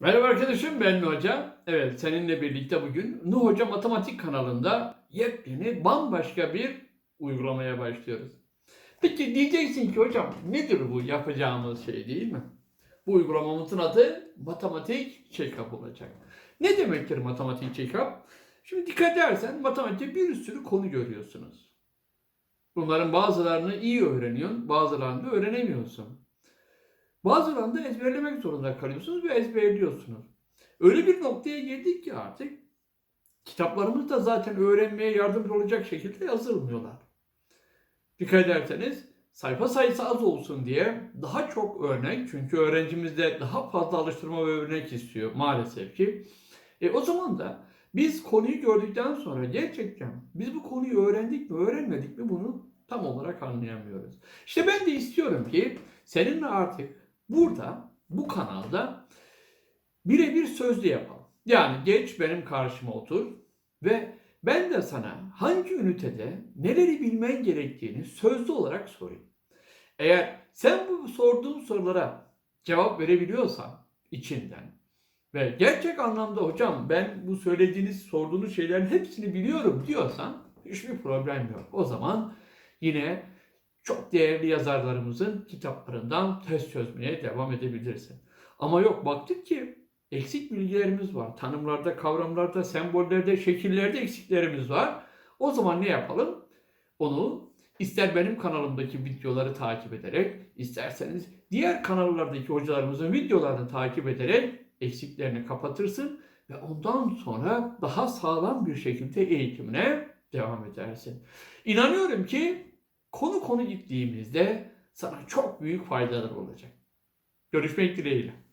Merhaba arkadaşım ben Nuh Hoca. Evet seninle birlikte bugün Nuh Hoca Matematik kanalında yepyeni bambaşka bir uygulamaya başlıyoruz. Peki diyeceksin ki hocam nedir bu yapacağımız şey değil mi? Bu uygulamamızın adı matematik check-up olacak. Ne demektir matematik check-up? Şimdi dikkat edersen matematikte bir sürü konu görüyorsunuz. Bunların bazılarını iyi öğreniyorsun, bazılarını da öğrenemiyorsun. Bazılarını da ezberlemek zorunda kalıyorsunuz ve ezberliyorsunuz. Öyle bir noktaya geldik ki artık kitaplarımız da zaten öğrenmeye yardımcı olacak şekilde yazılmıyorlar. Dikkat ederseniz sayfa sayısı az olsun diye daha çok örnek çünkü öğrencimiz de daha fazla alıştırma ve örnek istiyor maalesef ki. E, o zaman da biz konuyu gördükten sonra gerçekten biz bu konuyu öğrendik mi öğrenmedik mi bunu tam olarak anlayamıyoruz. İşte ben de istiyorum ki seninle artık burada bu kanalda birebir sözlü yapalım. Yani geç benim karşıma otur ve ben de sana hangi ünitede neleri bilmen gerektiğini sözlü olarak sorayım. Eğer sen bu sorduğum sorulara cevap verebiliyorsan içinden ve gerçek anlamda hocam ben bu söylediğiniz sorduğunuz şeylerin hepsini biliyorum diyorsan hiçbir problem yok. O zaman yine çok değerli yazarlarımızın kitaplarından test çözmeye devam edebilirsin. Ama yok baktık ki eksik bilgilerimiz var. Tanımlarda, kavramlarda, sembollerde, şekillerde eksiklerimiz var. O zaman ne yapalım? Onu ister benim kanalımdaki videoları takip ederek, isterseniz diğer kanallardaki hocalarımızın videolarını takip ederek eksiklerini kapatırsın ve ondan sonra daha sağlam bir şekilde eğitimine devam edersin. İnanıyorum ki konu konu gittiğimizde sana çok büyük faydalar olacak. Görüşmek dileğiyle.